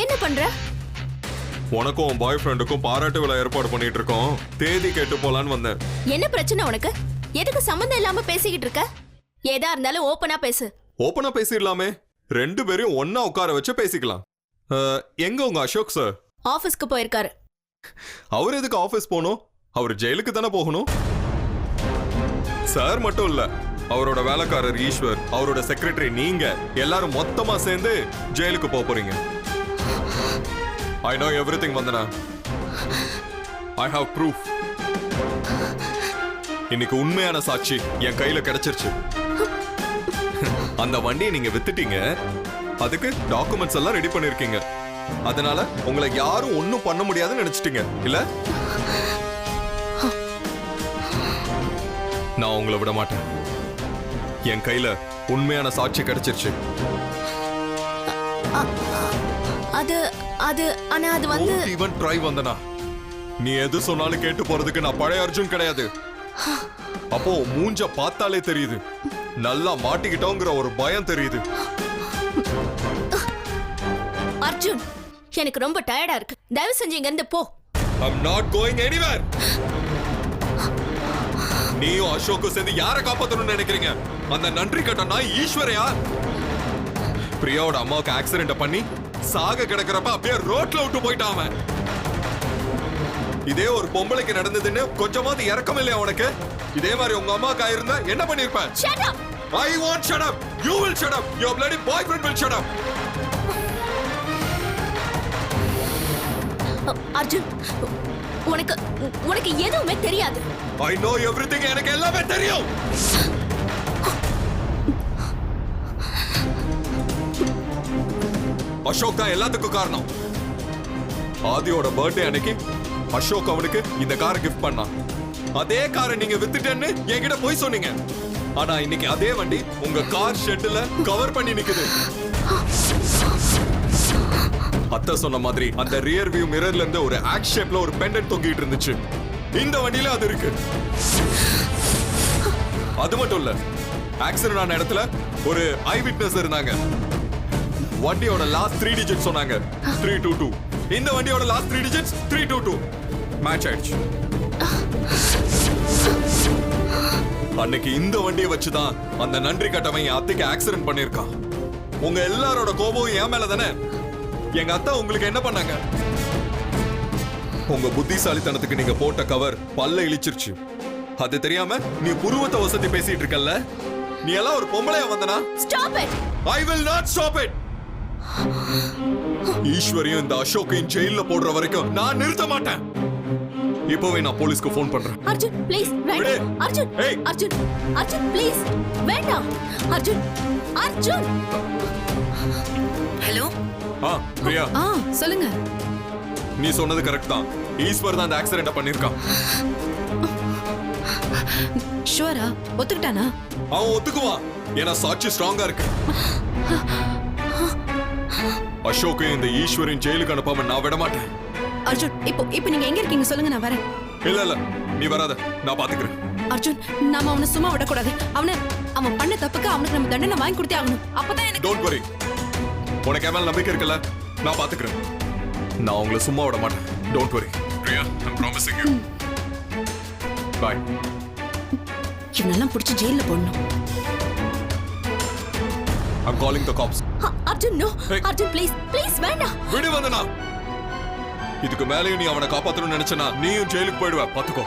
என்ன பண்ற? உனக்கும் உன் பாய் ஃப்ரெண்டுக்கும் பாராட்டு விழா ஏற்பாடு பண்ணிட்டு இருக்கோம் தேதி கேட்டு போலான்னு வந்தேன். என்ன பிரச்சனை உனக்கு? எதுக்கு சம்மந்தம் இல்லாம பேசிக்கிட்டு இருக்க? ஏதா இருந்தாலும் ஓப்பனா பேசு. ஓப்பனா பேசிடலாமே. ரெண்டு பேரையும் ஒண்ணா உட்கார வச்சு பேசிக்கலாம். அஹ், எங்க உங்க அசோக் சார் ஆபீஸ்க்கு போயிருக்காரு. அவர் எதுக்கு ஆபீஸ் போகணும்? அவர் ஜெயிலுக்கு தானே போகணும்? சார் மட்டும் இல்ல அவரோட வேலைக்காரர் ஈஸ்வர் அவரோட செக்ரட்டரி நீங்க எல்லாரும் மொத்தமா சேர்ந்து ஜெயிலுக்கு போக போறீங்க. I know everything, Vandana. I I proof. Proof இன்னைக்கு உண்மையான சாட்சி என் கையில கிடைச்சிருச்சு. அந்த வண்டியை நீங்க வித்துட்டீங்க. அதுக்கு டாக்குமெண்ட்ஸ் எல்லாம் ரெடி பண்ணிருக்கீங்க. அதனால உங்களை யாரும் ஒன்றும் பண்ண முடியாதுன்னு நினைச்சிட்டீங்க. இல்ல? நான் உங்களை விட மாட்டேன். என் கையில உண்மையான சாட்சி கிடைச்சிருச்சு. அது அது ஆனா அது வந்து ஈவன் ட்ரை வந்தனா. நீ எது சொன்னாலும் கேட்டு போறதுக்கு நான் பழைய அர்ஜுன் கிடையாது. அப்போ மூஞ்ச பார்த்தாலே தெரியுது. நல்லா மாட்டிக்கிட்டோங்கிற ஒரு பயம் தெரியுது. அர்ஜுன் எனக்கு ரொம்ப டயர்டா இருக்கு. தயவு செஞ்சு இங்க இருந்து போ. I'm not going anywhere. நீயும் அசோக்கும் சேர்ந்து யாரை காப்பாத்தணும்னு நினைக்கிறீங்க? அந்த நன்றி கட்ட நாய் ஈஸ்வரையா? பிரியாவோட அம்மாவுக்கு ஆக்சிடென்ட் பண்ணி சாக கிடக்கிறப்ப அப்படியே ரோட்ல விட்டு போயிட்டான் அவன். இதே ஒரு பொம்பளைக்கு நடந்ததுன்னு கொஞ்சமாவது இறக்கம் இல்லையா உனக்கு? இதே மாதிரி உங்க அம்மாவுக்கு ஆயிருந்தா என்ன பண்ணிருப்ப! I want shut up you will shut up your bloody boyfriend will shut up Arjun உனக்கு உனக்கு எதுவுமே தெரியாது. ஐ நோ எவ்ரிதிங் எனக்கு எல்லாமே தெரியும். அசோக் தான் எல்லாத்துக்கும் காரணம். ஆதியோட பர்த்டே அன்னைக்கு அசோக் அவனுக்கு இந்த காரை கிஃப்ட் பண்ணான். அதே காரை நீங்க வித்துட்டேன்னு என்கிட்ட போய் சொன்னீங்க. ஆனா இன்னைக்கு அதே வண்டி உங்க கார் ஷெட்ல கவர் பண்ணி நிக்குது. அத்தை சொன்ன மாதிரி அந்த ரியர் வியூ மிரர்ல இருந்து ஒரு ஆக் ஷேப்ல ஒரு பெண்டன்ட் தொங்கிட்டு இருந்துச்சு. இந்த வண்டியில அது இருக்கு. அது மட்டும் இல்ல ஆக்சிடென்ட் ஆன இடத்துல ஒரு ஐ விட்னஸ் இருந்தாங்க. வண்டியோட லாஸ்ட் த்ரீ டிஜிட் சொன்னாங்க. த்ரீ டூ டூ இந்த வண்டியோட last three digits three two two match ஆயிடுச்சு. அன்னைக்கு இந்த வண்டியை வச்சுதான் அந்த நன்றி கட்டவன் என் அத்தைக்கு ஆக்சிடென்ட் பண்ணிருக்கான் உங்க எல்லாரோட கோபம் என் மேல தானே? எங்க அத்தா உங்களுக்கு என்ன பண்ணாங்க? உங்க புத்திசாலித்தனத்துக்கு நீங்க போட்ட கவர் பல்ல இழிச்சிருச்சு. அது தெரியாம நீ புருவத்தை வசதி பேசிட்டு இருக்கல்ல? நீ எல்லாம் ஒரு பொம்பளையா Vandana? Stop it I will not stop it ஈஸ்வரியும் இந்த அசோக்கையும் ஜெயில போடுற வரைக்கும் நான் நிறுத்த மாட்டேன். இப்போவே நான் போலீஸ்க்கு ஃபோன் பண்றேன். அர்ஜுன் ப்ளீஸ் வேண்டாம். அர்ஜுன் ஏய். அர்ஜுன் அர்ஜுன் ப்ளீஸ் வேண்டாம். அர்ஜுன் அர்ஜுன். ஹலோ? ஆ பிரியா. ஆ சொல்லுங்க. நீ சொன்னது கரெக்ட் தான். ஈஸ்வர் தான் அந்த ஆக்சிடென்ட் பண்ணிருக்கான். ஷுவரா ஒத்துக்கிட்டானா? அவன் ஒத்துக்குவான். ஏன்னா சாட்சி ஸ்ட்ராங்கா இருக்கு. அசோக்கையும் இந்த ஈஸ்வரின் ஜெயிலுக்கு அனுப்பாம நான் விட மாட்டேன் அர்ஜுன் இப்போ இப்போ நீங்க எங்க இருக்கீங்க சொல்லுங்க நான் வரேன். இல்ல இல்ல நீ வராத நான் பாத்துக்கிறேன். அர்ஜுன் நாம அவனை சும்மா விடக்கூடாது. அவனை அவன் பண்ண தப்புக்கு அவனுக்கு நம்ம தண்டனை வாங்கி கொடுத்தே ஆகணும். அப்பதான் எனக்கு டோன்ட் வரி உனக்கு மேல நம்பிக்கை இருக்குல்ல நான் பாத்துக்கிறேன். நான் உங்களை சும்மா விட மாட்டேன் don't worry Priya I'm promising you bye இவனெல்லாம் பிடிச்சி ஜெயில போடணும். I'm calling the cops Arjun no. Arjun please please வேண்டாம் விடு வந்தனா. இதுக்கு மேலேயும் நீ அவனை காப்பாத்தணும்னு நினைச்சனா நீயும் ஜெயிலுக்கு போயிடுவ. பாத்துக்கோ.